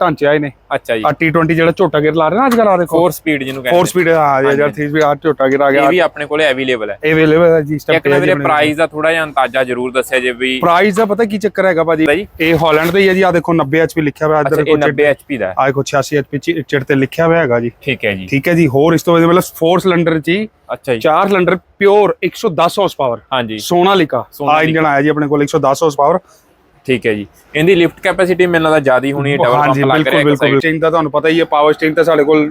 ਢਾਂਚੇ ਆਏ ਨੇ। ਅੱਛਾ ਜੀ। ਆ T20 ਜਿਹੜਾ ਝੋਟਾ ਗੇਅਰ ਲਾ ਰਹੇ ਨਾ ਅੱਜ ਕੱਲ ਆ ਦੇਖੋ। 4 ਸਪੀਡ ਜਿਹਨੂੰ 4 ਕਹਿੰਦੇ ਸਪੀਡ ਆ ਗਿਆ ਯਾਰ 3 ਸਪੀਡ ਆ ਝੋਟਾ ਗੇਅਰ ਆ ਇਹ ਗਿਆ ਵੀ ਆਪਣੇ ਕੋਲੇ ਅਵੇਲੇਬਲ ਹੈ। ਇਹ ਅਵੇਲੇਬਲ ਹੈ ਜੀ ਇੱਕ ਨਾ ਵੀਰੇ ਪ੍ਰਾਈਸ ਦਾ ਥੋੜਾ ਜਿਹਾ ਅੰਦਾਜ਼ਾ ਜ਼ਰੂਰ ਦੱਸਿਆ ਜੇ ਵੀ ਪ੍ਰਾਈਸ ਦਾ ਪਤਾ ਕੀ ਚੱਕਰ ਹੈਗਾ ਭਾਜੀ? ਇਹ ਹਾਲੈਂਡ ਦਾ ਹੀ ਹੈ ਜੀ ਆ ਦੇਖੋ 90 HP ਲਿਖਿਆ ਹੋਇਆ ਇੱਧਰ ਇਹ ਦੇਖੋ 90 HP ਦਾ ਹੈ। ਆ ਦੇਖੋ 86 HP ਚਿੜ ਤੇ ਲਿਖਿਆ ਹੋਇਆ ਹੈਗਾ ਜੀ। ਠੀਕ ਹੈ ਜੀ। ਠੀਕ ਹੈ ਜੀ ਹੋਰ ਇਸ ਤੋਂ ਬਾਅਦ ਮਤਲਬ 4 ਸਿਲੰਡਰ ਹੀ ਅੱਛਾ ਜੀ। 4 ਸਿਲੰਡਰ ਪਿਓਰ 110 ਹਾਰਸ ਪਾਵਰ ਹਾਂਜੀ। ਸੋਨਾਲੀਕਾ ਆ। ਇੰਜਨ ਆਇਆ ਜੀ ਆਪਣੇ ਕੋਲ 110 ਹਾਰਸ ਪਾਵਰ ਠੀਕ ਹੈ ਜੀ। ਇਹਦੀ ਲਿਫਟ ਕੈਪੈਸਿਟੀ ਮੈਨੂੰ ਲੱਗਦਾ ਜ਼ਿਆਦਾ ਹੀ ਹੋਣੀ ਹੈ ਡਬਲ ਹਾਂਜੀ ਪੰਪ ਲੱਗ ਬਿਲਕੁਲ ਰਿਹਾ ਬਿਲਕੁਲ ਦਾ ਤੁਹਾਨੂੰ ਪਤਾ ਹੀ ਹੈ ਪਾਵਰ ਸਟੇਰਿੰਗ ਤਾਂ ਸਾਡੇ ਕੋਲ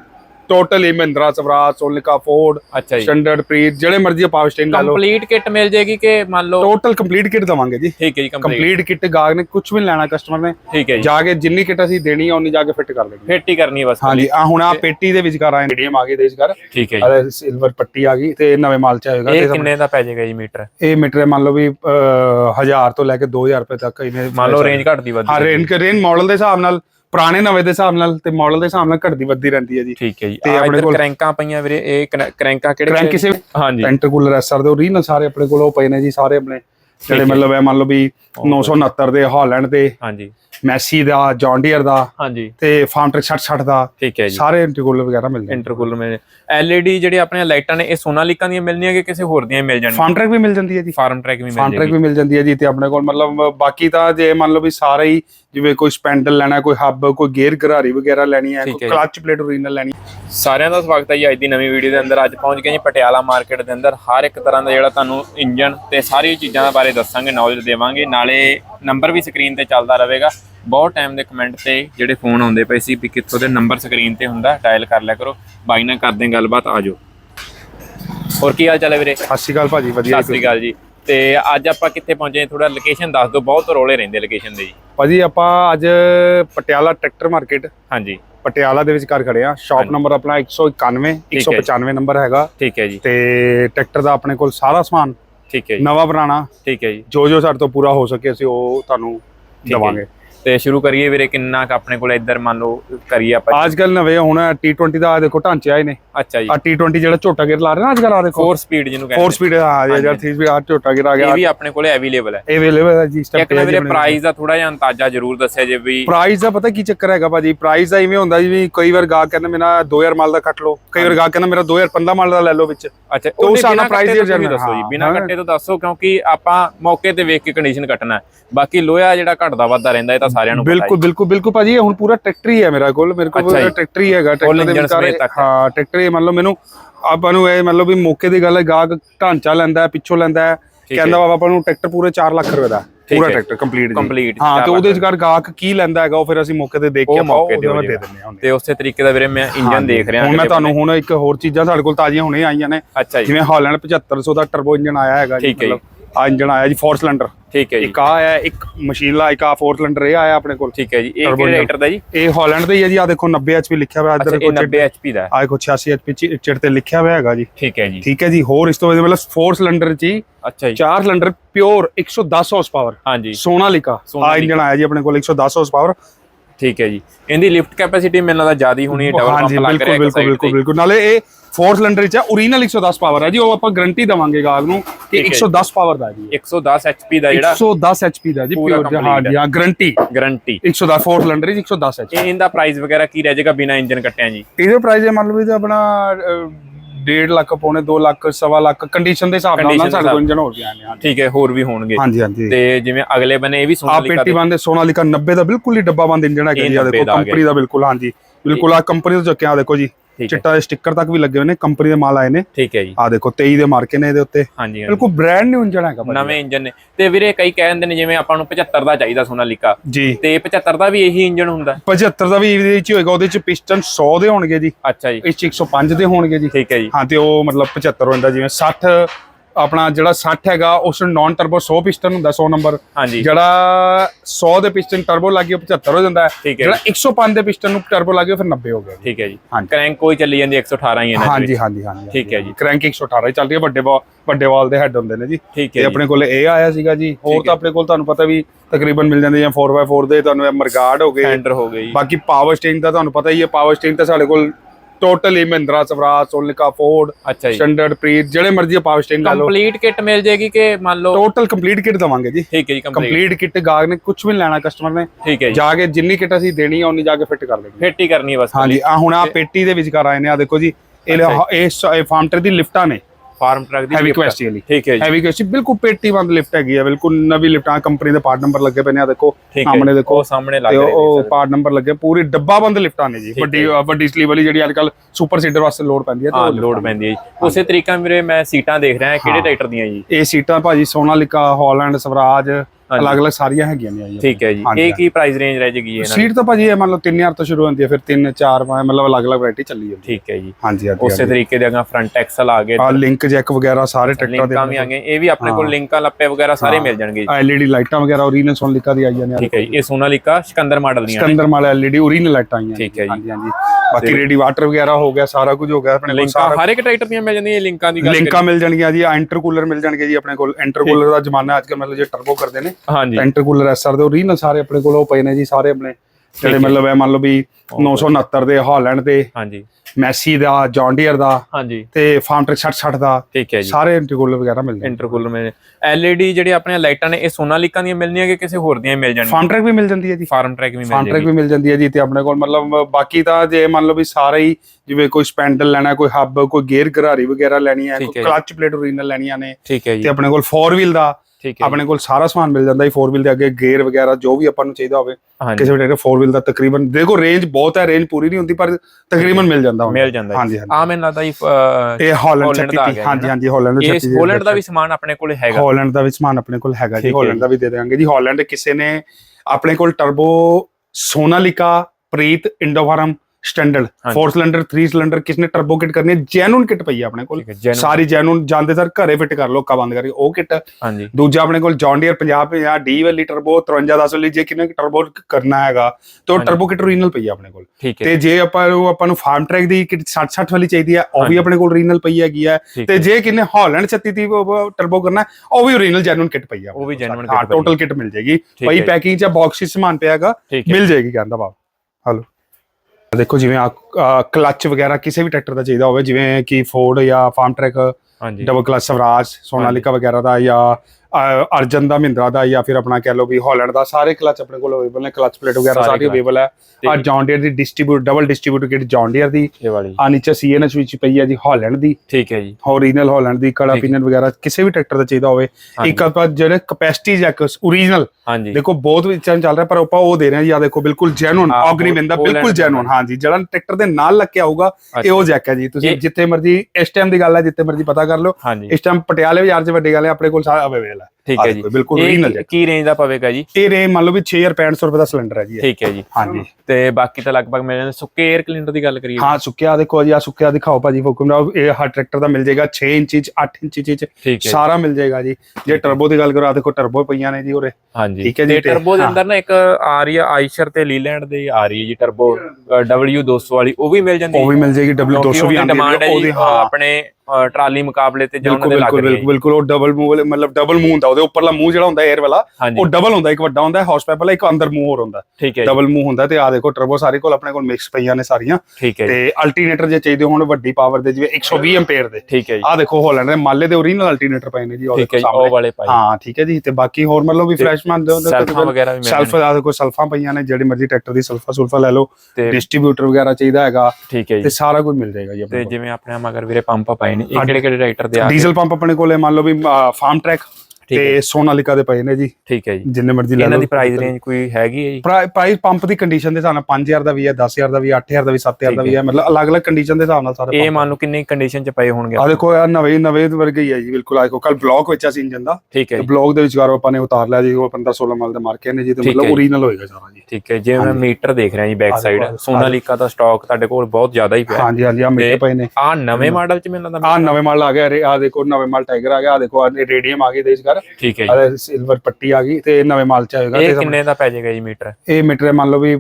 ਟੋਟਲ ਹੀ ਮਹਿੰਦਰਾ ਸਵਰਾਜ ਸੋਨਿਕਾ ਫੋਰਡ ਅੱਛਾ ਜੀ। ਸਟੈਂਡਰਡ ਪ੍ਰੀਤ ਜਿਹੜੇ ਮਰਜ਼ੀ ਪਾਵਰ ਸਟੇਰਿੰਗ ਲੈ ਲਓ। ਕੰਪਲੀਟ ਕਿੱਟ ਮਿਲ ਜੇਗੀ ਕਿ ਮੰਨ ਲਓ? ਟੋਟਲ ਕੰਪਲੀਟ ਕਿਟ ਦਵਾਂਗੇ ਜੀ। ਠੀਕ ਹੈ ਜੀ ਕੰਪਲੀਟ ਕਿਟ ਗਾਗ ਨੇ ਕੁਝ ਵੀ ਲੈਣਾ ਕਸਟਮਰ ਨੇ। ਠੀਕ ਹੈ ਜੀ। ਜਾ ਕੇ ਜਿੰਨੀ ਕਿਟ ਅਸੀਂ ਦੇਣੀ ਆ ਉਨੀ ਜਾ ਕੇ ਫਿੱਟ ਕਰ ਲੈਣੀ ਫਿੱਟ ਹੀ ਕਰਨੀ ਹੈ ਬਸ ਹਾਂਜੀ ਆ ਹੁਣ ਆ ਪੇਟੀ ਦੇ ਵਿਚਕਾਰ ਆਏ ਮੀਡੀਅਮ ਆ ਗਈ ਦੇ ਵਿਚਕਾਰ ਠੀਕ ਹੈ ਜੀ। ਅਰੇ ਸਿਲਵਰ ਪੱਟੀ ਆ ਗਈ ਤੇ ਨਵੇਂ ਮਾਲ ਚ ਆਏਗਾ ਇਹ ਕਿੰਨੇ ਦਾ ਪੈ ਜਾਏਗਾ ਜੀ ਮੀਟਰ? ਇਹ ਮੀਟਰ ਮੰਨ ਲਓ ਵੀ 1000 ਤੋਂ ਲੈ ਕੇ 2000 ਰੁਪਏ ਤੱਕ ਇਹਨੇ ਮੰਨ ਲਓ ਰੇਂਜ ਘਟਦੀ ਵੱਧਦੀ ਹਾਂ ਰੇਨ ਰੇਨ ਮਾਡਲ ਦੇ ਹਿਸਾਬ ਨਾਲ ਪੁਰਾਣੇ ਨਵੇਂ ਦੇ ਹਿਸਾਬ ਨਾਲ ਤੇ ਮਾਡਲ ਦੇ ਹਿਸਾਬ ਨਾਲ ਘਟਦੀ ਵੱਧਦੀ ਰਹਿੰਦੀ ਹੈ ਜੀ। ਠੀਕ ਹੈ ਜੀ। ਤੇ ਆਪਣੇ ਕੋਲ- ਕਰੈਂਕਾਂ ਪਈਆਂ ਵੀਰੇ ਇਹ ਕਰੈ- ਕਰੈਂਕਾਂ ਕਿਹੜੇ ਕਰੈਂਕ ਕਿਸੇ ਹਾਂਜੀ। ਪੈਂਟਰ ਕੂਲਰ ਐਸਰ ਦੇ ਓਰੀਜਨਲ ਸਾਰੇ ਆਪਣੇ ਕੋਲ ਉਹ ਪਏ ਨੇ ਜੀ ਸਾਰੇ ਆਪਣੇ। ਜਿਹੜੇ ਮਤਲਬ ਹੈ ਮੰਨ ਲਓ ਵੀ 969 ਦੇ ਹਾਲੈਂਡ ਦੇ ਹਾਂਜੀ। ਮੈਸੀ ਦਾ ਜੌਨ ਡੀਅਰ ਦਾ ਹਾਂਜੀ। ਤੇ ਫਾਰਮ ਟ੍ਰੈਕ 6060 ਦਾ। ਠੀਕ ਹੈ ਜੀ। ਸਾਰੇ ਇੰਟਰਕੂਲਰ ਵਗੈਰਾ ਮਿਲਦੇ ਨੇ। ਇੰਟਰਕੂਲਰ ਮੇ LED ਜਿਹੜੇ ਆਪਣੇ ਲਾਈਟਾਂ ਨੇ ਇਹ ਸੋਨਾਲੀਕਾ ਦੀਆਂ ਮਿਲਣੀਆਂ ਕਿ ਕਿਸੇ ਹੋਰ ਦੀਆਂ ਮਿਲ ਜਾਣਗੀਆਂ? ਫਾਰਮ ਟ੍ਰੈਕ ਵੀ ਮਿਲ ਜਾਂਦੀ ਹੈ ਜੀ। ਫਾਰਮ ਟਰੈਕ ਵੀ ਮਿਲ ਫਾਰਮ ਟ੍ਰੈਕ ਜਾਏਗੀ ਵੀ ਮਿਲ ਜਾਂਦੀ ਹੈ ਜੀ ਤੇ ਆਪਣੇ ਕੋਲ ਮਤਲਬ ਬਾਕੀ ਤਾਂ ਜੇ ਮੰਨ ਲਓ ਵੀ ਸਾਰੇ ਹੀ ਜਿਵੇਂ ਕੋਈ ਸਪੈਂਡਲ ਲੈਣਾ ਕੋਈ ਹੱਬ ਕੋਈ ਗੇਅਰ ਘਰਾਰੀ ਵਗੈਰਾ ਲੈਣੀ ਹੈ ਕੋਈ। ਕਲਚ ਪਲੇਟ ਓਰੀਜਨਲ ਲੈਣੀ ਸਾਰਿਆਂ ਦਾ ਸਵਾਗਤ ਹੈ ਜੀ ਅੱਜ ਦੀ ਨਵੀਂ ਵੀਡੀਓ ਦੇ ਅੰਦਰ। ਅੱਜ ਪਹੁੰਚ ਗਏ ਜੀ ਪਟਿਆਲਾ ਮਾਰਕੀਟ ਦੇ ਅੰਦਰ। ਹਰ ਇੱਕ ਤਰ੍ਹਾਂ ਦਾ ਜਿਹੜਾ ਤੁਹਾਨੂੰ ਇੰਜਨ ਤੇ ਸਾਰੀ ਚੀਜ਼ਾਂ ਬਾਰੇ ਦੱਸਾਂਗੇ ਨੌਲੇਜ ਦੇਵਾਂਗੇ। ਨਾਲੇ ਨੰਬਰ ਵੀ ਸਕਰੀਨ ਤੇ ਚੱਲਦਾ ਰਹੇਗਾ। ਬਹੁਤ ਟਾਈਮ ਦੇ ਕਮੈਂਟ ਤੇ ਜਿਹੜੇ ਫੋਨ ਆਉਂਦੇ ਪਏ ਸੀ ਵੀ ਕਿੱਥੋਂ ਦੇ ਨੰਬਰ ਸਕਰੀਨ ਤੇ ਹੁੰਦਾ ਡਾਇਲ ਕਰ ਲਿਆ ਕਰੋ। ਬਾਈ ਨਾਲ ਕਰਦੇ ਗੱਲਬਾਤ ਆਜੋ ਹੋਰ ਕੀ ਹਾਲ ਚਾਲ ਹੈ ਵੀਰੇ? ਸਤਿ ਸ਼੍ਰੀ ਅਕਾਲ ਭਾਜੀ ਵਧੀਆ ਸਤਿ ਸ੍ਰੀ ਅਕਾਲ ਜੀ। ਤੇ ਅੱਜ ਆਪਾਂ ਕਿੱਥੇ ਪਹੁੰਚੇ ਥੋੜਾ ਲੋਕੇਸ਼ਨ ਦੱਸ ਦਿਓ ਬਹੁਤ ਰੋਲੇ ਰਹਿੰਦੇ ਲੋਕੇਸ਼ਨ ਦੇ ਜੀ। ਭਾਜੀ ਆਪਾਂ ਅੱਜ ਪਟਿਆਲਾ ਟਰੈਕਟਰ ਮਾਰਕੀਟ ਹਾਂਜੀ। ਪਟਿਆਲਾ ਦੇ ਵਿੱਚ ਘਰ ਖੜੇ ਆ ਸ਼ਾਪ। ਨੰਬਰ ਆਪਣਾ 191 ਠੀਕ ਹੈ। 195 ਨੰਬਰ ਹੈਗਾ। ਠੀਕ ਹੈ ਜੀ। ਤੇ ਟਰੈਕਟਰ ਦਾ ਆਪਣੇ ਕੋਲ ਸਾਰਾ ਸਮਾਨ ਠੀਕ ਹੈ ਜੀ। ਨਵਾਂ ਪੁਰਾਣਾ ਠੀਕ ਹੈ ਜੀ। ਜੋ ਜੋ ਸਾਡੇ ਤੋਂ ਪੂਰਾ ਹੋ ਸਕੇ ਅਸੀਂ ਉਹ ਤੁਹਾਨੂੰ ਦਵਾਂਗੇ। ਤੇ ਸ਼ੁਰੂ ਕਰੀਏ ਵੀਰੇ ਕਿੰਨਾ ਕੁ ਆਪਣੇ ਕੋਲ ਇੱਧਰ ਮੰਨ ਲਓ ਕਰੀਏ ਆਪਾਂ ਅੱਜ ਕੱਲ ਨਵੇਂ ਹੁਣ T20 ਦਾ ਦੇਖੋ ਢਾਂਚੇ ਆਏ ਨੇ। ਅੱਛਾ ਜੀ। ਆ T20 ਜਿਹੜਾ ਝੋਟਾ ਗੇਅਰ ਲਾ ਰਹੇ ਨਾ ਅੱਜ ਕੱਲ ਆ ਦੇਖੋ। 4 ਸਪੀਡ ਜਿਹਨੂੰ 4 ਕਹਿੰਦੇ ਸਪੀਡ ਆ ਗਿਆ ਯਾਰ 3 ਸਪੀਡ ਆ ਝੋਟਾ ਗੇਅਰ ਆ ਗਿਆ। ਇਹ ਵੀ ਆਪਣੇ ਕੋਲੇ ਅਵੇਲੇਬਲ ਹੈ। ਅਵੇਲੇਬਲ ਹੈ ਜੀ ਇਸ ਇੱਕ ਨਾ ਵੀਰੇ ਪ੍ਰਾਈਸ ਦਾ ਥੋੜਾ ਜਿਹਾ ਅੰਦਾਜ਼ਾ ਜ਼ਰੂਰ ਦੱਸਿਆ ਜੇ ਵੀ। ਪ੍ਰਾਈਸ ਦਾ ਪਤਾ ਕੀ ਚੱਕਰ ਹੈਗਾ ਭਾਜੀ? ਪ੍ਰਾਈਸ ਦਾ ਇਵੇਂ ਹੁੰਦਾ ਜੀ ਵੀ ਕਈ ਵਾਰ ਗਾਹਕ ਕਹਿੰਦਾ ਮੇਰਾ 2000 ਮਾਲ ਦਾ ਕੱਟ ਲਓ। ਕਈ ਵਾਰ ਗਾਹਕ ਕਹਿੰਦਾ ਮੇਰਾ 2015 ਮਾਲ ਦਾ ਲੈ ਲਓ ਵਿੱਚ। ਅੱਛਾ ਉਹ ਸਾਡਾ ਹੀ ਤੋਂ ਵੀ ਜਾਣਾ, ਦੱਸੋ ਜੀ ਹਾਂ, ਬਿਨਾਂ ਹਾਂ। ਕੱਟੇ ਤੋਂ ਦੱਸੋ ਕਿਉਂਕਿ ਆਪਾਂ ਮੌਕੇ ਤੇ ਵੇਖ ਕੇ ਕੰਡੀਸ਼ਨ ਕੱਟਣਾ ਹੈ। ਬਾਕੀ ਲੋਹਾ ਜਿਹੜਾ ਘਟਦਾ ਵੱਧਦਾ ਰਹਿੰਦਾ ਇਹ ਤਾਂ ਸਾਰਿਆਂ ਨੂੰ ਬਿਲਕੁਲ ਬਿਲਕੁਲ ਬਿਲਕੁਲ ਭਾਜੀ ਇਹ ਹੁਣ ਪੂਰਾ ਟਰੈਕਟਰ ਹੀ ਹੈ ਮੇਰੇ ਕੋਲ ਮੇਰੇ ਕੋਲ ਪੂਰਾ। ਟਰੈਕਟਰ ਹੀ ਹੈਗਾ ਟਰੈਕਟਰ ਦੇ ਵਿਚਾਰੇ। ਹਾਂ ਟਰੈਕਟਰ ਹੀ ਮੰਨ ਲਓ ਮੈਨੂੰ ਆਪਾਂ ਨੂੰ ਇਹ ਮੰਨ ਲਓ ਵੀ ਮੌਕੇ ਦੀ ਗੱਲ ਹੈ ਗਾਹਕ ਢਾਂਚਾ ਲੈਂਦਾ ਪਿੱਛੋਂ ਲੈਂਦਾ ਕਹਿੰਦਾ ਬਾਬਾ ਆਪਾਂ ਨੂੰ ਟਰੈਕਟਰ ਪੂਰੇ 4 ਲੱਖ ਰੁਪਏ ਦਾ ਪੂਰਾ। ਟਰੈਕਟਰ ਕੰਪਲੀਟ Complete ਹਾਂ ਤੇ ਉਹਦੇ ਵਿਚਕਾਰ ਗਾਹਕ ਕੀ ਲੈਂਦਾ ਹੈਗਾ ਉਹ ਫਿਰ ਅਸੀਂ ਮੌਕੇ ਤੇ ਦੇਖ ਕੇ ਮੌਕੇ ਤੇ ਦੇ। ਦਿੰਦੇ ਹਾਂ ਤੇ ਉਸੇ ਤਰੀਕੇ ਦਾ ਵੀਰੇ ਮੈਂ ਇੰਜਨ ਦੇਖ ਰਿਹਾ ਹੁਣ ਮੈਂ ਤੁਹਾਨੂੰ ਹੁਣ ਇੱਕ ਹੋਰ ਚੀਜ਼ਾਂ ਸਾਡੇ ਕੋਲ ਤਾਜ਼ੀਆਂ ਹੁਣੇ ਆਈਆਂ ਨੇ ਜਿਵੇਂ ਹਾਲੈਂਡ 7500 ਦਾ ਟਰਬੋ ਇੰਜਨ ਆਇਆ ਹੈਗਾ ਜੀ। ਆ ਇੰਜਨ ਆਇਆ ਜੀ 4 ਸਿਲੰਡਰ ਠੀਕ ਹੈ ਜੀ। ਇੱਕ ਆ ਆਇਆ ਇੱਕ ਮਸ਼ੀਨ ਲਾ ਇੱਕ ਆ 4 ਸਿਲੰਡਰ ਇਹ ਆਇਆ ਆਪਣੇ ਕੋਲ। ਠੀਕ ਹੈ ਜੀ। ਇਹ ਕਿਹੜੇ ਦਾ ਜੀ? ਇਹ ਹਾਲੈਂਡ ਦਾ ਹੀ ਹੈ ਜੀ ਆ ਦੇਖੋ 90 HP ਲਿਖਿਆ ਹੋਇਆ ਇੱਧਰ ਦੇਖੋ 90 HP ਦਾ ਹੈ। ਆ ਦੇਖੋ 86 HP ਚ- ਚਿੜ ਤੇ ਲਿਖਿਆ ਹੋਇਆ ਹੈਗਾ ਜੀ। ਠੀਕ ਹੈ ਜੀ। ਠੀਕ ਹੈ ਜੀ ਹੋਰ ਇਸ ਤੋਂ ਬਾਅਦ ਮਤਲਬ 4 ਸਿਲੰਡਰ ਹੀ ਅੱਛਾ ਜੀ। 4 ਸਿਲੰਡਰ ਪਿਓਰ 110 ਹਾਰਸ ਪਾਵਰ ਹਾਂਜੀ। ਸੋਨਾਲੀਕਾ ਆ। ਇੰਜਨ ਆਇਆ ਜੀ ਆਪਣੇ ਕੋਲ 110 ਹਾਰਸ ਪਾਵਰ ਠੀਕ ਹੈ ਜੀ। ਇਹਦੀ ਲਿਫਟ ਕੈਪੈਸਿਟੀ ਮੈਨੂੰ ਲੱਗਦਾ ਜ਼ਿਆਦਾ ਹੀ ਹੋਣੀ ਹੈ ਡਬਲ ਪੰਪ ਲੱਗ ਰਿਹਾ ਇੱਕ ਬਿਲਕੁਲ ਬਿਲਕੁਲ ਬਿਲਕੁਲ। ਨਾਲੇ ਇਹ 4 ਸਿਲੰਡਰ ਚ ਓਰੀਜਨਲ 110 ਪਾਵਰ ਹੈ ਜੀ ਉਹ ਆਪਾਂ ਗਾਰੰਟੀ ਦਵਾਂਗੇ ਗਾਹਕ ਨੂੰ ਕਿ ਠੀਕ ਹੈ 110 ਪਾਵਰ ਦਾ ਜੀ 110 HP ਦਾ ਜਿਹੜਾ 110 HP ਦਾ ਜੀ ਪਿਓਰ ਹਾਂ complete ਜੀ ਹਾਂ। ਗਾਰੰਟੀ ਗਾਰੰਟੀ 110 4 ਸਿਲੰਡਰ ਜੀ 110 HP ਇਹ ਇਹਦਾ ਪ੍ਰਾਈਸ ਵਗੈਰਾ ਕੀ ਰਹਿ ਜਾਏਗਾ ਬਿਨਾ ਇੰਜਨ ਕੱਟਿਆ ਜੀ? ਇਹਦੇ ਪ੍ਰਾਈਸ ਮੰਨ ਲਓ ਵੀ ਆਪਣਾ 1.5 ਲੱਖ ਪੌਣੇ 2 ਲੱਖ ਸਵਾ ਲੱਖ ਕੰਡੀਸ਼ਨ ਦੇ ਹਿਸਾਬ ਨਾਲ ਦੇ ਸਾਡੇ ਕੋਲ ਇੰਜਨ ਹੋ ਗਿਆ ਨੇ ਹਾਂਜੀ ਠੀਕ ਹੈ ਹੋਰ ਵੀ ਹੋਣਗੇ। ਹਾਂਜੀ ਹਾਂਜੀ। ਤੇ ਜਿਵੇਂ ਅਗਲੇ ਬਨੇ ਇਹ ਵੀ ਆ ਸੋਨਾਲੀਕਾ ਪੇਟੀ ਬੰਦ ਸੋਨਾਲੀਕਾ 90 ਦਾ ਬਿਲਕੁਲ ਹੀ ਡੱਬਾ ਬੰਦ ਇੰਜਨ ਇਹ ਜੀ ਆ 90 ਦੇਖੋ ਦਾ ਆ ਕੰਪਨੀ ਦਾ ਬਿਲਕੁਲ ਹਾਂਜੀ। ਬਿਲਕੁਲ ਆ ਕੰਪਨੀ ਤੋਂ ਚੱਕਿਆ ਆ ਦੇਖੋ ਜੀ। ਹੈ ਚਿੱਟਾ ਸਟicker ਤੱਕ ਵੀ ਲੱਗੇ ਹੋਏ ਨੇ ਕੰਪਨੀ ਦੇ ਮਾਲ ਆਏ ਨੇ। ਠੀਕ ਹੈ ਜੀ। ਆ ਦੇਖੋ 23 ਦੇ ਮਾਰਕੇ ਨੇ ਇਹਦੇ ਉੱਤੇ। ਹਾਂਜੀ ਬਿਲਕੁਲ ਬ੍ਰਾਂਡ ਨਿਊ ਇੰਜਨ ਹੈਗਾ ਨਵੇਂ ਇੰਜਨ ਨੇ। ਤੇ ਵੀਰੇ ਕਈ ਕਹਿ ਦਿੰਦੇ ਨੇ ਜਿਵੇਂ ਆਪਾਂ ਨੂੰ 75 ਦਾ ਚਾਹੀਦਾ ਸੋਨਾਲੀਕਾ ਜੀ। ਤੇ 75 ਦਾ ਵੀ ਇਹੀ ਇੰਜਨ ਹੁੰਦਾ। 75 ਦਾ ਵੀ ਇਹਦੇ ਵਿੱਚ ਹੋਏਗਾ ਉਹਦੇ ਚ ਪਿਸਟਨ 100 ਦੇ ਹੋਣਗੇ ਜੀ। ਅੱਛਾ ਜੀ। ਇਸ ਚ 105 ਦੇ ਹੋਣਗੇ ਜੀ। ਠੀਕ ਹੈ ਜੀ। ਹਾਂ ਤੇ ਉਹ ਮਤਲਬ 75 ਹੁੰਦਾ ਜਿਵੇਂ 60 ਆਪਣਾ ਜਿਹੜਾ 60 ਹੈਗਾ ਉਸ ਨੂੰ ਨਾਨ ਟਰਬੋ 100 ਪਿਸਟਨ ਹੁੰਦਾ 100 ਨੰਬਰ ਜਿਹੜਾ 100 ਦੇ ਪਿਸਟਨ ਟਰਬੋ ਲੱਗ ਗਿਆ 75 ਹੋ ਜਾਂਦਾ ਜਿਹੜਾ 105 ਦੇ ਪਿਸਟਨ ਨੂੰ ਟਰਬੋ ਲੱਗ ਫਿਰ 90 ਹੋ ਗਿਆ ਠੀਕ ਹੈ ਜੀ। ਕ੍ਰੈਂਕ ਕੋਈ ਚੱਲੀ ਜਾਂਦੀ 118 ਹੀ ਇਹਨਾਂ ਦੇ ਹਾਂਜੀ ਹਾਂਜੀ ਹਾਂਜੀ ਠੀਕ ਹੈ ਜੀ। ਕ੍ਰੈਂਕ 118 ਹੀ ਚੱਲ ਰਹੀ ਹੈ ਵੱਡੇ ਵੱਡੇ ਵਾਲ ਦੇ ਹੈਡ ਹੁੰਦੇ ਨੇ ਜੀ। ਤੇ ਆਪਣੇ ਕੋਲ ਇਹ ਆਇਆ ਸੀਗਾ ਜੀ। ਹੋਰ ਤਾਂ ਆਪਣੇ ਕੋਲ ਤੁਹਾਨੂੰ ਪਤਾ ਵੀ ਤਕਰੀਬਨ ਮਿਲ ਜਾਂਦੇ ਜਾਂ 4x4 ਦੇ ਤੁਹਾਨੂੰ ਮਰਗਾਰਡ ਹੋ ਗਏ। ਫੈਂਡਰ ਹੋ ਗਈ ਬਾਕੀ ਪਾਵਰ ਸਟੇਰਿੰਗ ਦਾ ਤੁਹਾਨੂੰ ਪਤਾ ਹੀ ਹੈ ਪਾਵਰ ਸਟੇਰਿੰਗ ਤਾਂ ਸਾਡੇ ਕੋਲ ਟੋਟਲ ਹੀ ਮਹਿੰਦਰਾ ਸਵਰਾਜ ਸੋਨਿਕਾ ਫੋਰਡ ਅੱਛਾ ਜੀ। ਸਟੈਂਡਰਡ ਪ੍ਰੀਤ ਜਿਹੜੇ ਮਰਜ਼ੀ ਪਾਵਰ ਸਟੇਸ਼ਨ ਲੈ ਲਓ। ਕੰਪਲੀਟ ਕਿੱਟ ਮਿਲ ਜੇਗੀ ਕਿ ਮੰਨ ਲਓ ਟੋਟਲ ਕੰਪਲੀਟ ਕਿਟ ਦਵਾਂਗੇ ਜੀ। ਠੀਕ ਹੈ ਜੀ ਕੰਪਲੀਟ ਕਿਟ ਗਾਹਕ ਨੇ ਕੁਝ ਵੀ ਲੈਣਾ ਕਸਟਮਰ ਨੇ। ਠੀਕ ਹੈ ਜੀ। ਜਾ ਕੇ ਜਿੰਨੀ ਕਿਟ ਅਸੀਂ ਦੇਣੀ ਆ ਉਨੀ ਜਾ ਕੇ ਫਿੱਟ ਕਰ ਦੇਣੀ ਫਿੱਟ ਹੀ ਕਰਨੀ ਹੈ ਬਸ। ਹਾਂਜੀ ਆ ਹੁਣ ਆ ਪੇਟੀ ਦੇ ਵਿਚਕਾਰ ਆਏ ਨੇ ਆ ਦੇਖੋ ਜੀ। ਇਹ ਇਹ ਫਾਰਮ ਟਰੈਕ ਦੀ ਲਿਫਟਾਂ ਨੇ। ਫਾਰਮ ਟਰੱਕ ਦੀ ਹੈਵੀ। ਕੁਐਸਟੀ ਵਾਲੀ। ਠੀਕ ਹੈ ਜੀ। ਹੈਵੀ ਕੁਐਸਟੀ ਬਿਲਕੁਲ ਪੇਟੀ ਬੰਦ ਲਿਫਟ ਹੈਗੀ ਆ ਬਿਲਕੁਲ ਨਵੀਂ ਲਿਫਟਾਂ ਕੰਪਨੀ ਦੇ ਪਾਰਟ ਨੰਬਰ ਲੱਗੇ ਪਏ ਨੇ ਆ ਦੇਖੋ ਸਾਹਮਣੇ ਦੇਖੋ। ਸਾਹਮਣੇ ਲੱਗ ਰਹੇ ਉਹ ਪਾਰਟ ਨੰਬਰ ਲੱਗੇ ਪੂਰੀ ਡੱਬਾ ਬੰਦ ਲਿਫਟਾਂ ਨੇ ਜੀ। ਵੱਡੀ ਵੱਡੀ ਸਲੀਵ ਵਾਲੀ ਜਿਹੜੀ ਅੱਜਕੱਲ ਸੁਪਰ ਸੀਡਰ ਵਾਸਤੇ ਲੋਡ ਪੈਂਦੀ ਹੈ ਤੇ ਉਹ ਲੋਡ ਪੈਂਦੀ ਹੈ ਜੀ। ਉਸੇ ਤਰੀਕਾ ਵੀਰੇ ਮੈਂ ਸੀਟਾਂ ਦੇਖ ਰਿਹਾ ਕਿਹੜੇ ਟਰੈਕਟਰ ਦੀਆਂ ਜੀ? ਇਹ ਸੀਟਾਂ ਭਾਜੀ ਸੋਨਾਲਿਕਾ ਹਾਲੈਂਡ ਸਵਰਾਜ ਅਲੱਗ-ਅਲੱਗ ਸਾਰੀਆਂ ਹੈਗੀਆਂ ਨੇ ਜੀ। ਠੀਕ ਹੈ ਜੀ। ਇਹ ਕੀ ਪ੍ਰਾਈਸ ਰੇਂਜ ਰਹਿ ਜੇਗੀ ਇਹਨਾਂ ਦੀ? ਸੀਟ ਤਾਂ ਭਾਜੀ ਇਹ ਮੰਨ ਲਓ 3000 ਤੋਂ ਸ਼ੁਰੂ ਹੁੰਦੀ ਹੈ ਫਿਰ 3 4 ਮਤਲਬ ਅਲੱਗ-ਅਲੱਗ ਵੈਰਾਈਟੀ ਚੱਲੀ ਜਾਂਦੀ ਠੀਕ ਹੈ ਜੀ। ਹਾਂਜੀ ਹਾਂਜੀ ਉਸੇ ਤਰੀਕੇ ਦੇ ਅਗਾ ਫਰੰਟ ਐਕਸਲ ਆ ਗਏ। ਆ ਲਿੰਕ ਜੈਕ ਵਗੈਰਾ ਸਾਰੇ ਟਰੈਕਟਰ ਦੇ ਵੀ ਆ ਗਏ ਇਹ ਵੀ ਆਪਣੇ ਕੋਲ ਲਿੰਕਾਂ ਲੱਪੇ ਵਗੈਰਾ ਸਾਰੇ ਮਿਲ ਜਾਣਗੇ ਜੀ। ਐਲਈਡੀ ਲਾਈਟਾਂ ਵਗੈਰਾ ਓਰੀਜਨਲ ਸੋਨਾਲਿਕਾ ਦੀ ਆਈਆਂ ਨੇ। ਠੀਕ ਹੈ ਜੀ। ਇਹ ਸੋਨਾਲੀਕਾ ਸਿਕੰਦਰ ਮਾਡਲ ਦੀਆਂ ਸਕੰਦਰ ਮਾਲ ਐਲਈਡੀ ਓਰੀਜਨਲ ਲਾਈਟਾਂ ਆਈਆਂ ਠੀਕ ਹੈ ਜੀ। ਹਾਂਜੀ ਹਾਂਜੀ। ਬਾਕੀ ਰੇਡੀ ਵਾਟਰ ਵਗੈਰਾ ਹੋ ਗਿਆ ਸਾਰਾ ਕੁਝ ਹੋ ਗਿਆ। ਆਪਣੇ ਕੋਲ ਲਿੰਕਾਂ ਹਰ ਇੱਕ ਟਰੈਕਟਰ ਦੀਆਂ ਮਿਲ ਜਾਂਦੀਆਂ ਲਿੰਕਾਂ ਦੀ ਗੱਲ ਲਿੰਕਾਂ ਮਿਲ ਜਾਣਗੀਆਂ ਜੀ ਇੰਟਰਕੂਲਰ ਮਿਲ ਜਾਣਗੇ ਜੀ ਆਪਣੇ ਕੋਲ। ਇੰਟਰਕੂਲਰ ਦਾ ਜ਼ਮਾਨਾ ਅੱਜ ਕੱਲ੍ਹ ਮਤਲਬ ਜੇ ਟਰਬੋ ਕਰਦੇ ਨੇ ਹਾਂਜੀ। ਇੰਟਰਕੂਲਰ ਐਸਆਰ ਦੇ ਓਰੀਜਨਲ ਸਾਰੇ ਆਪਣੇ ਕੋਲ ਉਹ ਪਏ ਨੇ ਜੀ ਸਾਰੇ ਆਪਣੇ ਜਿਹੜੇ ਮਤਲਬ ਹੈ ਮੰਨ ਲਓ ਵੀ 969 ਦੇ ਹਾਲੈਂਡ ਦੇ ਹਾਂਜੀ। ਮੈਸੀ ਦਾ ਜੌਂਡੀਅਰ ਦਾ ਹਾਂਜੀ। ਤੇ ਫਾਰਮ ਟਰੈਕ 66 ਦਾ ਠੀਕ ਹੈ ਜੀ। ਸਾਰੇ ਇੰਟਰਕੂਲਰ ਵਗੈਰਾ ਮਿਲ ਜਾਣਗੇ ਇੰਟਰਕੂਲਰ ਮਿਲ ਐਲਈਡੀ ਜਿਹੜੇ ਆਪਣੇ ਲਾਈਟਾਂ ਨੇ ਇਹ ਸੋਨਾਲੀਕਾ ਦੀਆਂ ਮਿਲਣੀਆਂ ਕਿ ਕਿਸੇ ਹੋਰ ਦੀਆਂ ਮਿਲ ਜਾਣਗੀਆਂ ਫਾਰਮ ਟਰੈਕ ਵੀ ਮਿਲ ਜਾਂਦੀ ਹੈ ਜੀ। ਫਾਰਮ ਟਰੈਕ ਵੀ ਮਿਲ ਫਾਰਮ ਟਰੈਕ ਵੀ ਮਿਲ ਜਾਂਦੀ ਹੈ ਜੀ ਤੇ ਆਪਣੇ ਕੋਲ ਮਤਲਬ ਬਾਕੀ ਤਾਂ ਜੇ ਮੰਨ ਲਓ ਵੀ ਸਾਰੇ ਹੀ ਜਿਵੇਂ ਕੋਈ ਸਪੈਂਡਲ ਲੈਣਾ ਕੋਈ ਹੱਬ ਕੋਈ ਗੇਅਰ ਘਰਾਰੀ ਵਗੈਰਾ ਲੈਣੀ ਹੈ ਕੋਈ ਹੈ। ਕਲਚ ਪਲੇਟ ਓਰੀਜਨਲ ਲੈਣੀਆਂ ਨੇ ਹੈ ਤੇ ਆਪਣੇ ਕੋਲ 4 ਵੀਲ ਦਾ ਠੀਕ ਹੈ ਆਪਣੇ ਕੋਲ ਸਾਰਾ ਸਮਾਨ ਮਿਲ ਜਾਂਦਾ ਹੈ 4 ਵੀਲ ਦੇ ਅੱਗੇ ਗੇਅਰ ਵਗੈਰਾ ਜੋ ਵੀ ਆਪਾਂ ਨੂੰ ਚਾਹੀਦਾ ਹੋਵੇ। ਕਿਸੇ ਵੀ ਟਰੈਕਟਰ 4 ਵੀਲ ਦਾ ਤਕਰੀਬਨ ਦੇਖੋ ਰੇਂਜ ਬਹੁਤ ਹੈ ਰੇਂਜ ਪੂਰੀ ਨਹੀਂ ਹੁੰਦੀ ਪਰ ਤਕਰੀਬਨ ਮਿਲ ਜਾਂਦਾ ਹੁੰਦਾ। ਮਿਲ ਜਾਂਦਾ ਹਾਂਜੀ ਹਾਂਜੀ। ਆ ਮੈਨੂੰ ਲੱਗਦਾ ਇਹ ਹਾਲੈਂਡ Holland ਦਾ ਆ 36 ਗਿਆ ਹਾਂਜੀ। ਹਾਂਜੀ ਹਾਲੈਂਡ ਇਹ 36 ਹੋਲੈਂਡ ਦਾ ਵੀ ਸਮਾਨ ਆਪਣੇ ਕੋਲ ਹੈਗਾ। ਹਾਲੈਂਡ ਦਾ ਵੀ ਸਮਾਨ ਆਪਣੇ ਕੋਲ ਹੈਗਾ ਜੀ ਹਾਲੈਂਡ ਦਾ ਵੀ ਦੇ ਦੇਵਾਂਗੇ ਜੀ। ਹਾਲੈਂਡ ਕਿਸੇ ਨੇ ਆਪਣੇ ਕੋਲ ਟਰਬੋ ਸੋਨਾਲਿਕਾ ਪ੍ਰੀਤ ਇੰਡੋਫਾਰਮ ਸਟੈਂਡਰਡ ਹਾਂਜੀ। 4 ਸਿਲੰਡਰ 3 ਸਿਲੰਡਰ ਕਿਸ ਨੇ ਟਰਬੋ ਕਿਟ ਕਰਨੀ ਹੈ? ਜੈਨੂਨ ਕਿਟ ਪਈ ਹੈ ਆਪਣੇ ਕੋਲ। ਹੈ ਸਾਰੀ ਜੈਨੂਨ ਜਾਂਦੇ ਸਰ ਘਰੇ ਫਿੱਟ ਕਰ ਲੋ ਕਾ ਬੰਦ ਕਰਕੇ ਉਹ ਕਿਟ ਦੂਜਾ ਆਪਣੇ ਕੋਲ ਜੌਂਡੀਅਰ 50 50 ਡੀ ਵਾਲੀ ਟਰਬੋ 5310 ਵਾਲੀ ਜੇ ਕਿਨੇ ਟਰਬੋ ਕਰਨਾ ਹੈਗਾ ਤੇ ਉਹ। ਟਰਬੋ ਕਿਟ ਓਰੀਜਨਲ ਪਈ ਹੈ ਆਪਣੇ ਕੋਲ। ਹੈ। ਤੇ ਜੇ ਆਪਾਂ ਨੂੰ ਆਪਾਂ ਨੂੰ ਫਾਰਮ ਟਰੈਕ ਦੀ ਕਿਟ 60 60 ਵਾਲੀ ਚਾਹੀਦੀ ਹੈ ਉਹ ਵੀ। ਆਪਣੇ ਕੋਲ ਓਰੀਜਨਲ ਪਈ ਹੈਗੀ ਹੈ। ਤੇ ਹੈ ਜੇ ਕਿਨੇ ਹਾਲੈਂਡ 36 ਦੀ ਟਰਬੋ ਕਰਨਾ ਹੈ, ਉਹ ਵੀ ਓਰੀਜਨਲ ਜੈਨੂਨ ਕਿਟ ਪਈ ਹੈ ਉਹ ਵੀ ਹਾਂ kit ਪਈ ਟੋਟਲ ਕਿਟ ਮਿਲ ਜਾਏਗੀ। ਹੈ। ਪੈਕਿੰਗ ਚ ਬਾਕਸ ਵਿੱਚ ਸਮਾਨ ਪਿਆ ਹੈਗਾ ਹੈ। ਮਿਲ ਜਾਏਗੀ ਕਹਿੰਦਾ ਬਾਬ ਹਲੋ। ਦੇਖੋ ਜਿਵੇਂ ਆ ਕਲਚ ਵਗੈਰਾ ਕਿਸੇ ਵੀ ਟਰੈਕਟਰ ਦਾ ਚਾਹੀਦਾ ਹੋਵੇ ਜਿਵੇਂ ਕਿ ਫੋਰਡ ਜਾਂ Farmtrac double clutch Swaraj Sonalika ਵਗੈਰਾ ਦਾ ਜਾਂ ਅਰਜਨ ਦਾ ਮਹਿੰਦਰਾ ਦਾ ਜਾਂ ਫਿਰ ਆਪਣਾ ਕਹਿ ਲਓ ਵੀ ਹਾਲੈਂਡ ਦਾ ਸਾਰੇ ਕਲਚ ਆਪਣੇ ਕੋਲ ਅਵੇਲੇਬਲ ਨੇ ਕਲਚ ਪਲੇਟ ਵਗੈਰਾ ਸਾਰੇ। ਅਵੇਲੇਬਲ ਹੈ। ਆ ਜੌਂਡੀਅਰ ਦੀ distribute double distributor kit John Deere ਦੀ। ਇਹ ਵਾਲੀ। ਆ ਨੀਚੇ ਸੀਐਨਐਚ ਵਿੱਚ ਪਈ ਹੈ ਜੀ ਹਾਲੈਂਡ ਦੀ। ਠੀਕ ਹੈ ਜੀ। ਓਰੀਜਨਲ ਹਾਲੈਂਡ ਦੀ ਹੈ। ਪਿਨਨ ਵਗੈਰਾ ਕਿਸੇ ਵੀ ਟਰੈਕਟਰ ਦਾ ਚਾਹੀਦਾ ਹੋਵੇ। ਇੱਕ ਆਪਾਂ ਜਿਹੜੇ ਕਪੈਸਿਟੀ ਜੈਕ ਓਰੀਜਨਲ ਦੇਖੋ ਬਹੁਤ ਵਿਚਾਰ ਚੱਲ ਰਿਹਾ ਪਰ ਆਪਾਂ ਉਹ ਦੇ ਰਹੇ ਹਾਂ ਜੀ ਆ ਦੇਖੋ ਬਿਲਕੁਲ ਜੈਨੂਨ ਆਗਰੀ ਉਹ ਬਿਲਕੁਲ ਜੈਨੂਨ ਹਾਂਜੀ ਜਿਹੜਾ ਟਰੈਕਟਰ ਦੇ ਨਾਲ ਲੱਗ ਕੇ ਆਊਗਾ ਇਹ ਉਹ ਜੈਕ ਹੈ ਜੀ। ਤੁਸੀਂ ਜਿੱਥੇ ਮਰਜ਼ੀ ਇਸ ਟਾਈਮ ਦੀ ਗੱਲ ਹੈ ਜਿੱਥੇ ਮਰਜ਼ੀ ਪਤਾ ਕਰ ਲਓ। ਇਸ ਟਾਈਮ ਪਟਿਆਲੇ ਬਾਜ਼ਾਰ 'ਚ ਵੱਡੀ ਗੱਲ ਹੈ ਆਪਣੇ ਕੋਲ ਸਾਰਾ ਅਵੇਲੇਬਲ ਹੈ ਠੀਕ ਹੈ ਜੀ। ਬਿਲਕੁਲ ਕੀ- ਜੈਕ ਕੀ ਰੇਂਜ ਦਾ ਪਵੇਗਾ ਜੀ? ਇਹ ਰੇ ਮੰਨ ਲਓ ਵੀ 6500 ਰੁਪਏ ਦਾ ਸਿਲੰਡਰ ਹੈ ਜੀ। ਠੀਕ ਹੈ ਜੀ। ਹਾਂਜੀ। ਤੇ ਬਾਕੀ ਤਾਂ ਲਗਭਗ ਮਿਲ ਜਾਂਦੇ। ਸੁੱਕੇ 에ਅਰ ਕਲੀਨਰ ਦੀ ਗੱਲ ਕਰੀਏ। ਹਾਂ ਸੁੱਕਿਆ ਦੇਖੋ ਜੀ ਆ ਸੁੱਕਿਆ ਦਿਖਾਓ ਭਾਜੀ ਹੁਕਮ ਨਾਲ ਇਹ ਹਰ ਟਰੈਕਟਰ ਦਾ ਮਿਲ ਜਾਏਗਾ 6 ਇੰਚ 'ਚ 8 ਇੰਚ 'ਚ ਹੈ ਸਾਰਾ ਮਿਲ ਜਾਏਗਾ ਜੀ। ਜੇ ਟਰਬੋ ਦੀ ਗੱਲ ਕਰੋ ਆ ਦੇਖੋ ਟਰਬੋ ਪਈਆਂ ਨੇ ਜੀ ਉਰੇ। ਹਾਂਜੀ। ਠੀਕ ਹੈ ਜੀ, ਟਰਬੋ ਦੇ ਹਾਂ। ਅੰਦਰ ਨਾ ਇੱਕ ਆ ਰਹੀ ਆ ਆਈਸ਼ਰ ਤੇ ਲੀਲੈਂਡ ਦੇ ਆ ਰਹੀ ਹੈ ਜੀ ਟਰਬੋ W200 ਵਾਲੀ। ਉਹ ਵੀ ਮਿਲ ਜਾਂਦੀ ਉਹ ਵੀ ਮਿਲ ਜਾਏਗੀ W200 ਵੀ ਡਿਮਾਂਡ ਹੈ ਉਹਦੀ ਹਾਂ। ਆਪਣੇ ਟਰਾਲੀ ਮੁਕਾਬਲੇ ਤੇ ਜਾਂ ਉਹਨਾਂ ਬਿਲਕੁਲ ਦੇ ਲੱਗ ਬਿਲਕੁਲ ਰਹੀ ਹੈ ਬਿਲਕੁਲ ਬਿਲਕੁਲ ਉਹ ਡਬਲ ਮੂਵ ਮਤਲਬ ਡਬਲ ਮੂਵ ਹੁੰਦਾ ਉਹਦੇ ਉੱਪਰਲਾ ਮੂੰਹ ਜਿਹੜਾ ਹੁੰਦਾ 에ਅਰ ਵਾਲਾ ਉਹ ਡਬਲ ਹੁੰਦਾ ਇੱਕ ਵੱਡਾ ਹੁੰਦਾ ਹਾਊਸ ਪਾਈਪ ਵਾਲਾ ਇੱਕ ਅੰਦਰ ਮੂੰਹ ਹੋਰ ਹੁੰਦਾ। ਠੀਕ ਹੈ ਜੀ, ਡਬਲ ਮੂੰਹ ਹੁੰਦਾ ਤੇ ਆ ਦੇਖੋ ਟਰਬੋ ਸਾਰੇ ਕੋਲ ਆਪਣੇ ਕੋਲ ਮਿਕਸ ਪਈਆਂ ਨੇ ਸਾਰੀਆਂ। ਤੇ ਅਲਟਰਨੇਟਰ ਜੇ ਚਾਹੀਦੇ ਹੋਣ ਵੱਡੀ ਪਾਵਰ ਦੇ ਜਿਵੇਂ 120 ਐਂਪੀਅਰ ਦੇ। ਠੀਕ ਹੈ ਜੀ। ਆ ਦੇਖੋ ਹਾਲੈਂਡ ਦੇ ਮਾਲੇ ਦੇ ਓਰੀਜਨਲ ਅਲਟਰਨੇਟਰ ਪਏ ਨੇ ਜੀ ਉਹ ਵਾਲੇ ਪਾਈ ਹਾਂ ਠੀਕ ਹੈ ਜੀ ਤੇ ਬਾਕੀ ਹੋਰ ਮਤਲਬ ਵੀ ਫਰੈਸ਼ ਮੰਨ ਦੇ ਸੈਲਫਾਂ ਵਗੈਰਾ ਵੀ ਮਿਲ ਸੈਲਫ ਦਾ ਦੇਖੋ ਸਲਫਾਂ ਪਈਆਂ ਨੇ ਜਿਹੜੀ ਮਰਜ਼ੀ ਟਰੈਕਟਰ ਦੀ ਸਲਫਾ ਸੁਲਫਾ ਲੈ ਲਓ ਡਿਸਟ੍ਰੀਬਿਊਟਰ ਵਗੈਰਾ ਚਾਹੀਦਾ ਹੈਗਾ ਠੀਕ ਹੈ ਤੇ ਸਾਰਾ ਕੁਝ ਮਿਲ ਜਾਏਗਾ ਜੀ ਤੇ ਆਪਣੇ ਜਿਵੇਂ ਆਪਣੇ ਮਗਰ ਵੀਰੇ ਪੰਪ ਪਏ ਨੇ ਇਹ। ਕਿਹੜੇ ਕਿਹੜੇ ਰਾਈਟਰ ਦੇ ਆ ਡੀਜ਼ਲ ਪੰਪ ਆਪਣੇ ਕੋਲੇ ਮੰਨ ਲਓ ਵੀ ਫਾਰਮ ਟਰੈਕ ਤੇ ਸੋਨਾਲਿਕਾ ਦੇ ਪਏ ਨੇ ਜੀ? ਠੀਕ ਹੈ ਜੀ। ਜਿੰਨੇ ਮਰਜ਼ੀ ਲੈ ਲਓ। ਇਹਨਾਂ ਦੀ ਪ੍ਰਾਈਸ ਰੇਂਜ ਕੋਈ ਹੈਗੀ ਹੈ ਜੀ? ਪ੍ਰਾਈਸ ਪੰਪ ਦੀ ਕੰਡੀਸ਼ਨ ਦੇ ਹਿਸਾਬ ਨਾਲ 5000 ਦਾ ਵੀ ਹੈ 10000 ਦਾ ਵੀ ਹੈ 8000 ਦਾ ਵੀ 7000 ਦਾ ਵੀ ਹੈ। ਮਤਲਬ ਅਲੱਗ-ਅਲੱਗ ਕੰਡੀਸ਼ਨ ਦੇ ਹਿਸਾਬ ਨਾਲ ਸਾਰੇ ਇਹ ਮੰਨ ਲਓ ਕਿੰਨੀ ਕੰਡੀਸ਼ਨ ਚ ਪਏ ਹੋਣਗੇ ਆ ਦੇਖੋ ਇਹ ਨਵੇਂ ਨਵੇਂ ਵਰਗੇ ਹੀ ਹੈ ਜੀ ਬਿਲਕੁਲ। ਆ ਦੇਖੋ ਕੱਲ ਬਲੌਕ ਵਿੱਚ ਅਸੀਂ ਇੰਜਨ ਦਾ। ਠੀਕ ਹੈ ਬਲੌਕ ਦੇ ਵਿਚਕਾਰ ਆਪਾਂ ਨੇ ਉਤਾਰ ਲਿਆ ਜੀ ਉਹ 15 16 ਮਾਲ ਦੇ ਮਾਰ ਕੇ ਨੇ ਜੀ ਤੇ ਮਤਲਬ। ਓਰੀਜਨਲ ਹੋਏਗਾ ਸਾਰਾ ਜੀ। ਠੀਕ ਹੈ ਜੇ ਮੈਂ। ਮੀਟਰ ਦੇਖ ਰਿਹਾ ਜੀ ਬੈਕ ਸਾਈਡ ਆ ਸੋਨਾਲੀਕਾ ਦਾ ਸਟਾਕ ਤੁਹਾਡੇ ਕੋਲ ਬਹੁਤ ਜ਼ਿਆਦਾ ਹੀ ਪਿਆ। ਹਾਂਜੀ ਹਾਂਜੀ ਆ ਮਿੱਟੇ ਤੇ ਪਏ ਨੇ। ਆ ਨਵੇਂ ਮਾਡਲ ਚ ਮੈਨੂੰ ਲੱਗਦਾ ਆ ਨਵੇਂ ਮਾਲ ਆ ਗਿਆ। ਆ ਦੇਖੋ ਨਵੇਂ ਮਾਲ ਟਾਈਗਰ ਆ ਗਿਆ। ਆ ਦੇਖੋ ਆ ਰੇਡੀਅਮ ਆ ਗਈ ਦੇ ਵਿਚਕਾਰ ਠੀਕ ਹੈ ਜੀ। ਸਿਲਵਰ ਪੱਟੀ ਆ ਗਈ ਤੇ ਨਵੇਂ ਮਾਲ ਚ ਆਏਗਾ ਇਹ ਕਿੰਨੇ ਦਾ ਪੈ ਜਾਏਗਾ ਜੀ ਮੀਟਰ? ਇਹ ਮੀਟਰ ਮੰਨ ਲਓ ਵੀ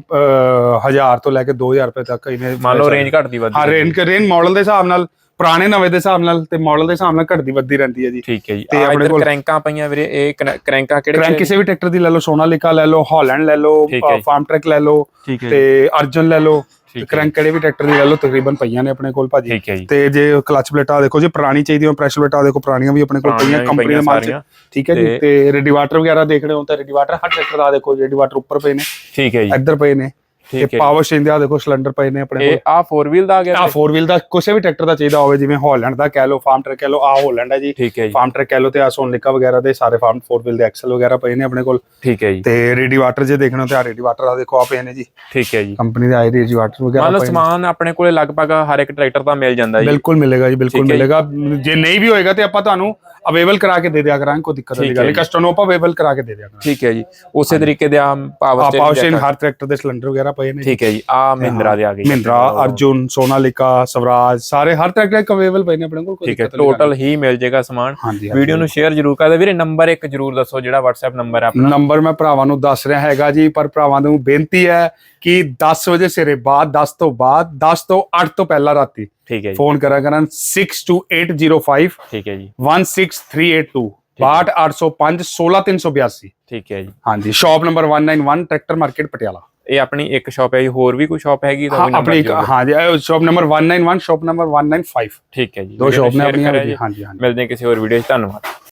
1000 ਤੋਂ ਲੈ ਕੇ 2000 ਰੁਪਏ ਤੱਕ ਇਹਨੇ ਮੰਨ ਲਓ ਰੇਂਜ ਘਟਦੀ ਵੱਧਦੀ ਹਾਂ ਰੇਨ ਰੇਨ ਮਾਡਲ ਦੇ ਹਿਸਾਬ ਨਾਲ ਪੁਰਾਣੇ ਨਵੇਂ ਦੇ ਹਿਸਾਬ ਨਾਲ ਤੇ ਮਾਡਲ ਦੇ ਹਿਸਾਬ ਨਾਲ ਘਟਦੀ ਵੱਧਦੀ ਰਹਿੰਦੀ ਹੈ ਜੀ। ਠੀਕ ਹੈ ਜੀ। ਤੇ ਆਪਣੇ ਕੋਲ- ਕਰੈਂਕਾਂ ਪਈਆਂ ਵੀਰੇ ਇਹ ਕਰੈ- ਕਰੈਂਕਾਂ ਕਿਹੜੇ ਟਰੈਕ ਕਿਸੇ ਵੀ ਟਰੈਕਟਰ ਦੀ ਲੈ ਲਓ ਸੋਨਾਲਿਕਾ ਲੈ ਲਓ ਹਾਲੈਂਡ ਲੈ ਲਓ। ਫਾਰਮ ਟਰੈਕ ਲੈ ਲਓ ਤੇ ਅਰਜਨ ਲੈ ਲਓ। ਹੈ। ਕ੍ਰੈਂਕ ਕਿਹੜੇ ਵੀ ਟਰੈਕਟਰ ਦੀ ਲੈ ਲਓ ਤਕਰੀਬਨ ਪਈਆਂ ਨੇ ਆਪਣੇ ਕੋਲ ਭਾਜੀ। ਤੇ ਜੇ ਕਲਚ ਪਲੇਟਾਂ ਦੇਖੋ ਜੇ ਪੁਰਾਣੀ ਚਾਹੀਦੀ ਹੋ ਪ੍ਰੈਸ਼ਰ ਪਲੇਟਾਂ ਦੇਖੋ ਪੁਰਾਣੀਆਂ ਵੀ ਆਪਣੇ ਕੋਲ ਪਈਆਂ ਕੰਪਨੀ ਦੇ ਮਾਲ ਚ। ਠੀਕ ਹੈ ਜੀ ਤੇ ਰੈਡੀਵਾਟਰ ਵਗੈਰਾ ਦੇਖਣੇ ਹੋ ਤਾਂ ਰੈਡੀਵਾਟਰ ਹਰ ਟਰੈਕਟਰ ਦਾ ਦੇਖੋ ਰੈਡੀਵਾਟਰ ਉੱਪਰ ਪਏ ਨੇ। ਠੀਕ ਹੈ ਜੀ। ਇੱਧਰ ਪਏ ਨੇ। ਤੇ ਠੀਕ ਹੈ ਪਾਵਰ ਸਟੇਸ਼ਨ ਦੇ ਆ ਦੇਖੋ ਸਿਲੰਡਰ ਪਏ ਨੇ ਆਪਣੇ ਕੋਲ। ਇਹ ਆ 4 ਵੀਲ ਦਾ ਆ ਗਿਆ ਆ 4 ਵੀਲ ਦਾ ਕਿਸੇ ਵੀ ਟਰੈਕਟਰ ਦਾ ਚਾਹੀਦਾ ਹੋਵੇ ਜਿਵੇਂ ਹਾਲੈਂਡ ਦਾ ਕਹਿ ਲਓ ਫਾਰਮ ਟਰੈਕ ਕਹਿ ਲਓ ਆ ਹਾਲੈਂਡ ਹੈ ਜੀ। ਫਾਰਮ ਟਰੈਕ ਕਹਿ ਲਓ ਤੇ ਆ ਸੋਨਿਕਾ ਵਗੈਰਾ ਦੇ ਸਾਰੇ ਫਾਰਮ 4 ਵੀਲ ਦੇ ਐਕਸਲ ਵਗੈਰਾ ਪਏ ਨੇ ਆਪਣੇ ਕੋਲ। ਠੀਕ ਹੈ ਜੀ। ਤੇ ਰੈਡੀਵਾਟਰ ਜੇ ਦੇਖਣਾ ਤੇ ਆ ਰੈਡੀਵਾਟਰ ਆ ਦੇਖੋ ਆ ਪਏ ਨੇ ਜੀ। ਠੀਕ ਹੈ ਜੀ। ਕੰਪਨੀ ਦੇ ਆਈ ਰੈਡੀਵਾਟਰ ਵਗੈਰਾ ਮੰਨ ਲਓ ਪਏ ਨੇ। ਸਮਾਨ ਆਪਣੇ ਕੋਲੇ ਲਗਭਗ ਹਰ ਇੱਕ ਟਰੈਕਟਰ ਦਾ ਮਿਲ ਜਾਂਦਾ ਜੀ। ਬਿਲਕੁਲ ਮਿਲੇਗਾ ਜੀ ਬਿਲਕੁਲ। ਮਿਲੇਗਾ। ਜੇ ਨਹੀਂ ਵੀ ਹੋਏਗਾ ਤੇ ਆਪਾਂ ਤੁਹਾਨੂੰ ਅਵੇਲੇਬਲ ਕਰਾ ਕੇ ਦੇ ਦਿਆ ਕਰਾਂਗੇ ਕੋਈ ਦਿੱਕਤ ਵਾਲੀ ਗੱਲ ਨਹੀਂ। ਕਸਟਮਰ ਨੂੰ ਆਪਾਂ ਅਵੇਲੇਬਲ ਕਰਾ ਕੇ ਦੇ ਦਿਆ ਕਰਾਂਗੇ। ਠੀਕ ਹੈ ਜੀ। ਉਸੇ ਤਰੀਕੇ ਦੇ ਆ ਪਾਵਰ ਸਟੇਸ਼ਨ ਹਰ ਟਰੈਕਟਰ ਦੇ ਸਿਲੰਡਰ ਵਗੈਰਾ ਪਏ ਨੇ ਠੀਕ ਹੈ ਜੀ। ਆ ਮਹਿੰਦਰਾ ਦੇ ਆ ਗਏ ਮਹਿੰਦਰਾ ਅਰਜੁਨ ਸੋਨਾਲਿਕਾ ਸਵਰਾਜ ਸਾਰੇ ਹਰ ਟਰੈਕਟਰ ਅਵੇਲੇਬਲ ਪਏ ਨੇ ਆਪਣੇ ਕੋਲ ਠੀਕ ਹੈ। ਟੋਟਲ ਹੀ ਮਿਲ ਜਾਏਗਾ ਸਮਾਨ। ਵੀਡੀਓ ਨੂੰ ਸ਼ੇਅਰ ਜਰੂਰ ਕਰ ਵੀਰੇ ਨੰਬਰ ਇੱਕ ਜਰੂਰ ਦੱਸੋ ਜਿਹੜਾ WhatsApp ਨੰਬਰ ਹੈ ਆਪਣਾ। ਨੰਬਰ ਮੈਂ ਭਰਾਵਾਂ ਨੂੰ ਦੱਸ ਰਿਹਾ ਹੈਗਾ ਜੀ ਪਰ ਭਰਾਵਾਂ ਨੂੰ ਬੇਨਤੀ ਹੈ ਕਿ 10 ਵਜੇ ਸਵੇਰੇ ਬਾਅਦ 10 ਤੋਂ ਬਾਅਦ 10 ਤੋਂ 8 ਤੋਂ ਪਹਿਲਾਂ ਰਾਤੀ ਠੀਕ ਹੈ ਜੀ। ਫੋਨ ਕਰਾ ਕਰਨ 62805 ਠੀਕ ਹੈ ਜੀ। 16382 62805 16382 ਠੀਕ ਹੈ। ਜੀ। ਹਾਂਜੀ shop number 191 tractor market Patiala. ਇਹ ਆਪਣੀ ਇੱਕ ਸ਼ਾਪ ਹੈ ਜੀ ਹੋਰ ਵੀ ਕੋਈ ਸ਼ਾਪ ਹੈਗੀ ਤਾਂ ਆਪਣੀ ਹਾਂ ਜੀ ਸ਼ਾਪ ਨੰਬਰ 191 ਸ਼ਾਪ ਨੰਬਰ 195 ਠੀਕ ਹੈ ਜੀ ਦੋ ਸ਼ਾਪ ਨੇ ਆਪਣੀਆਂ। ਹਾਂਜੀ ਹਾਂਜੀ। ਮਿਲਦੇ ਹਾਂ ਕਿਸੇ ਹੋਰ ਵੀਡੀਓ 'ਚ ਧੰਨਵਾਦ।